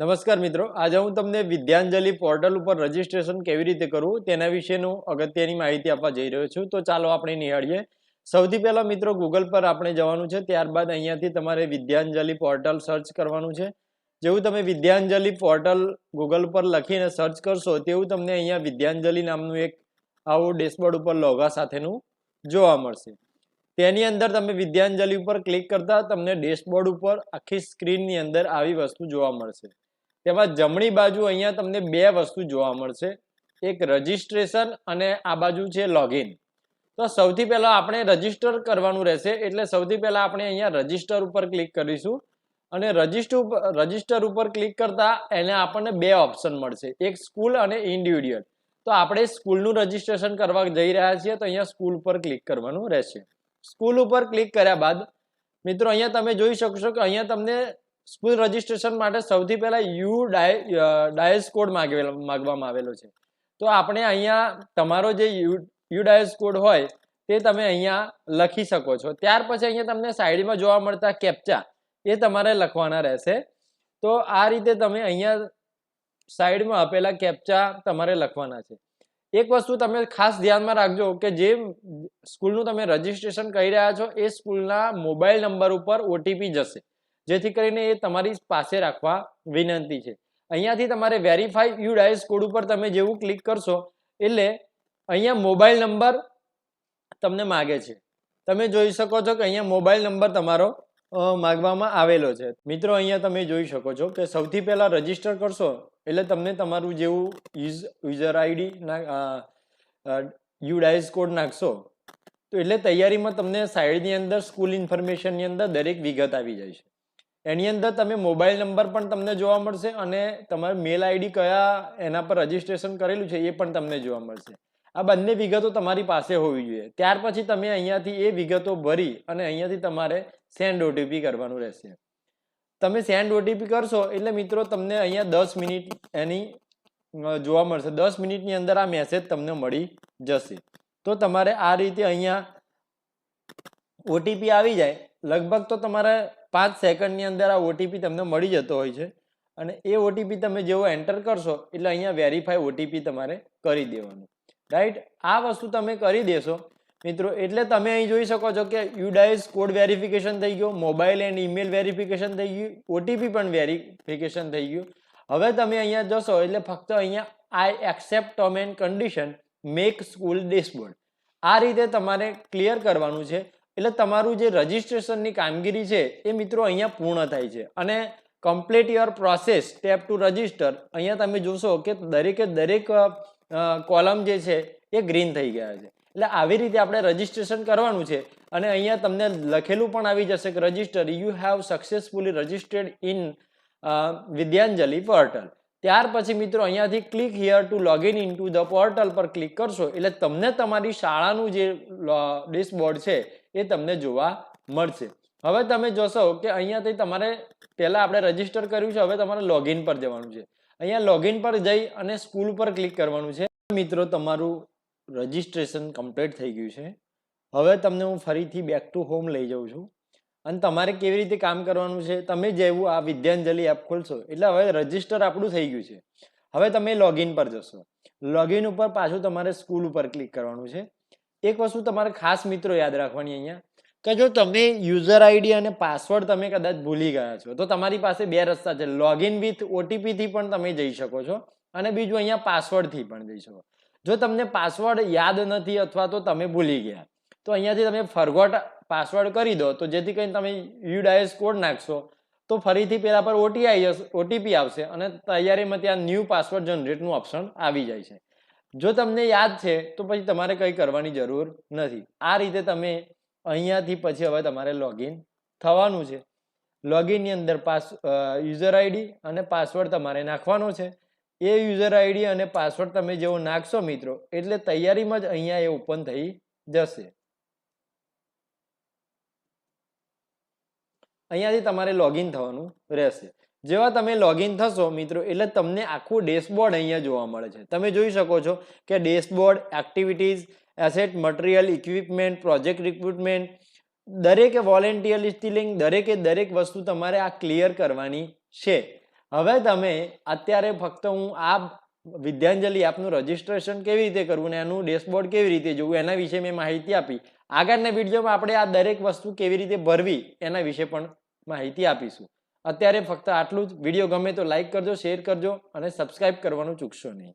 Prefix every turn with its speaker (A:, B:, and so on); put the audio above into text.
A: નમસ્કાર મિત્રો. આજે હું તમને વિદ્યાંજલિ પોર્ટલ ઉપર રજીસ્ટ્રેશન કેવી રીતે કરવું તેના વિશેનું અગત્યની માહિતી આપવા જઈ રહ્યો છું. તો ચાલો આપણે નિહાળીએ. સૌથી પહેલા મિત્રો ગૂગલ પર આપણે જવાનું છે. ત્યારબાદ અહીંયાથી તમારે વિદ્યાંજલિ પોર્ટલ સર્ચ કરવાનું છે. જેવું તમે વિદ્યાંજલિ પોર્ટલ ગૂગલ પર લખીને સર્ચ કરશો તેવું તમને અહીંયા વિદ્યાંજલિ નામનું એક આવું ડેશબોર્ડ ઉપર લોગા સાથેનું જોવા મળશે. તેની અંદર તમે વિદ્યાંજલિ ઉપર ક્લિક કરતા તમને ડેશબોર્ડ ઉપર આખી સ્ક્રીનની અંદર આવી વસ્તુ જોવા મળશે. તેમાં જમણી બાજુ અહીંયા તમને બે વસ્તુ જોવા મળશે. એક રજિસ્ટ્રેશન અને આ બાજુ છે લોગિન તો સૌથી પહેલાં આપણે રજિસ્ટર કરવાનું રહેશે, એટલે સૌથી પહેલાં આપણે અહીંયા રજિસ્ટર ઉપર ક્લિક કરીશું. અને રજિસ્ટર રજિસ્ટર ઉપર ક્લિક કરતા એને આપણને બે ઓપ્શન મળશે, એક સ્કૂલ અને ઇન્ડિવિડ્યુઅલ. તો આપણે સ્કૂલનું રજીસ્ટ્રેશન કરવા જઈ રહ્યા છીએ, તો અહીંયા સ્કૂલ ઉપર ક્લિક કરવાનું રહેશે. સ્કૂલ ઉપર ક્લિક કર્યા બાદ મિત્રો અહીંયા તમે જોઈ શકશો કે અહીંયા તમને સ્કૂલ રજીસ્ટ્રેશન માટે સૌથી પહેલા યુ ડાય ડાયસ કોડ માગેલો માગવામાં આવેલો છે. તો આપણે અહીંયા તમારો જે યુ યુ ડાયસ કોડ હોય તે તમે અહીંયા લખી શકો છો. ત્યાર પછી અહીંયા તમને સાઈડમાં જોવા મળતા કેપ્ચા એ તમારે લખવાના રહેશે. તો આ રીતે તમે અહીંયા સાઈડમાં આપેલા કેપ્ચા તમારે લખવાના છે. એક વસ્તુ તમે ખાસ ધ્યાનમાં રાખજો કે જે સ્કૂલનું તમે રજીસ્ટ્રેશન કરી રહ્યા છો એ સ્કૂલના મોબાઈલ નંબર ઉપર ઓટીપી જશે. જેથી કરીને એ તમારી પાસે રાખવા વિનંતી છે. અહીંયાથી તમારે વેરીફાઈ યુ ડાયસ કોડ ઉપર તમે જેવું ક્લિક કરશો, એટલે અહીંયા મોબાઈલ નંબર તમને માગે છે. તમે જોઈ શકો છો કે અહીંયા મોબાઈલ નંબર તમારો માગવામાં આવેલો છે. મિત્રો, અહીંયા તમે જોઈ શકો છો કે સૌથી પહેલાં રજિસ્ટર કરશો, એટલે તમને તમારું જેવું use user ID U DISE code નાખશો, તો એટલે તૈયારીમાં તમને સાઈડની અંદર સ્કૂલ ઇન્ફોર્મેશનની અંદર દરેક વિગત આવી જાય છે. એની અંદર તમે મોબાઈલ નંબર પણ તમને જોવા મળશે અને તમારી મેલ આઈડી કયા એના પર રજીસ્ટ્રેશન કરેલું છે એ પણ તમને જોવા મળશે. આ બંને વિગતો તમારી પાસે હોવી જોઈએ. ત્યાર પછી તમે અહીંયાથી એ વિગતો ભરી અને અહીંયાથી તમારે સેન્ડ ઓટીપી કરવાનું રહેશે. તમે સેન્ડ ઓટીપી કરશો એટલે મિત્રો તમને અહીંયા દસ મિનિટ એની જોવા મળશે. દસ મિનિટની અંદર આ મેસેજ તમને મળી જશે. તો તમારે આ રીતે અહીંયા ઓટીપી આવી જાય. લગભગ તો તમારે પાંચ સેકન્ડની અંદર આ ઓટીપી તમને મળી જતો હોય છે. અને એ ઓટીપી તમે જેવો એન્ટર કરશો, એટલે અહીંયા વેરીફાઈ ઓટીપી તમારે કરી દેવાનું. રાઈટ આ વસ્તુ તમે કરી દેશો. મિત્રો, એટલે તમે અહીં જોઈ શકો છો કે યુડાઇસ કોડ વેરિફિકેશન થઈ ગયો મોબાઈલ એન્ડ ઈમેલ વેરિફિકેશન થઈ ગયું ઓટીપી પણ વેરિફિકેશન થઈ ગયું. હવે તમે અહીંયા જશો, એટલે ફક્ત અહીંયા I accept term and condition make school dashboard આ રીતે તમારે ક્લિયર કરવાનું છે. એટલે તમારું જે રજિસ્ટ્રેશનની કામગીરી છે, એ મિત્રો અહીંયા પૂર્ણ થાય છે. અને complete your process step two register અહીંયા તમે જોશો કે દરેકે દરેક કોલમ જે છે, એ ગ્રીન થઈ ગયા છે. એટલે આવી રીતે આપણે રજિસ્ટ્રેશન કરવાનું છે. અને અહીંયા તમને લખેલું પણ આવી જશે કે register you have successfully registered in Vidyanjali portal ત્યાર પછી મિત્રો અહીંયાથી click here to login in to the portal પર ક્લિક કરશો. એટલે તમને તમારી શાળાનું જે ડેશબોર્ડ છે, એ તમને જોવા મળશે. હવે તમે જોશો કે અહીંયાથી તમારે પહેલાં આપણે રજિસ્ટર કર્યું છે, હવે તમારે લોગિન પર જવાનું છે. અહીંયા લોગિન પર જઈ અને સ્કૂલ પર ક્લિક કરવાનું છે. મિત્રો, તમારું રજિસ્ટ્રેશન કમ્પ્લીટ થઈ ગયું છે. હવે તમને હું ફરીથી બેક ટુ હોમ લઈ જાઉં છું. અને તમારે કેવી રીતે કામ કરવાનું છે? તમે જેવું આ વિદ્યાંજલિ એપ ખોલશો, એટલે હવે રજિસ્ટર આપણું થઈ ગયું છે. હવે તમે લોગિન પર જશો. લોગિન ઉપર પાછું તમારે સ્કૂલ ઉપર ક્લિક કરવાનું છે. એક વસ્તુ તમારે ખાસ મિત્રો યાદ રાખવાની અહીંયા, કે જો તમે યુઝર આઈડી અને પાસવર્ડ તમે કદાચ ભૂલી ગયા છો, તો તમારી પાસે બે રસ્તા છે. લોગિન વિથ ઓટીપીથી પણ તમે જઈ શકો છો અને બીજું અહીંયા પાસવર્ડથી પણ જઈ શકો. જો તમને પાસવર્ડ યાદ નથી અથવા તો તમે ભૂલી ગયા, તો અહીંયાથી તમે ફરગોટ પાસવર્ડ કરી દો, તો જેથી કરીને તમે યુડાયસ કોડ નાખશો, તો ફરીથી પેલા પર ઓટી આવી ઓટીપી આવશે અને તૈયારીમાં ત્યાં ન્યૂ પાસવર્ડ જનરેટનું ઓપ્શન આવી જાય છે. જો તમને યાદ છે, તો પછી તમારે કંઈ કરવાની જરૂર નથી. આ રીતે તમે અહીંયાથી પછી હવે તમારે લોગિન થવાનું છે. લોગિનની અંદર પાસ યુઝર આઈડી અને પાસવર્ડ તમારે નાખવાનો છે. એ યુઝર આઈડી અને પાસવર્ડ તમે જેવો નાખશો મિત્રો, એટલે તૈયારીમાં જ અહીંયા એ ઓપન થઈ જશે. અહીંયાથી તમારે લોગિન થવાનું રહેશે. જેવા તમે લોગિન થશો મિત્રો, એટલે તમને આખું ડેશબોર્ડ અહીંયા જોવા મળે છે. તમે જોઈ શકો છો કે dashboard activities asset material equipment project recruitment દરેકે વોલેન્ટિયર લિસ્ટિંગ દરેકે દરેક વસ્તુ તમારે આ ક્લિયર કરવાની છે. હવે તમે અત્યારે ફક્ત હું આ વિદ્યાંજલિ આપનું રજીસ્ટ્રેશન કેવી રીતે કરવું ને એનું ડેશબોર્ડ કેવી રીતે જોવું એના વિશે મેં માહિતી આપી. આગળના વિડીયોમાં આપણે આ દરેક વસ્તુ કેવી રીતે ભરવી એના વિશે પણ માહિતી આપીશું. અત્યારે ફક્ત આટલું જ. વીડિયો ગમે તો લાઈક કરજો શેર કરજો અને સબસ્ક્રાઇબ કરવાનું ચૂકશો નહીં.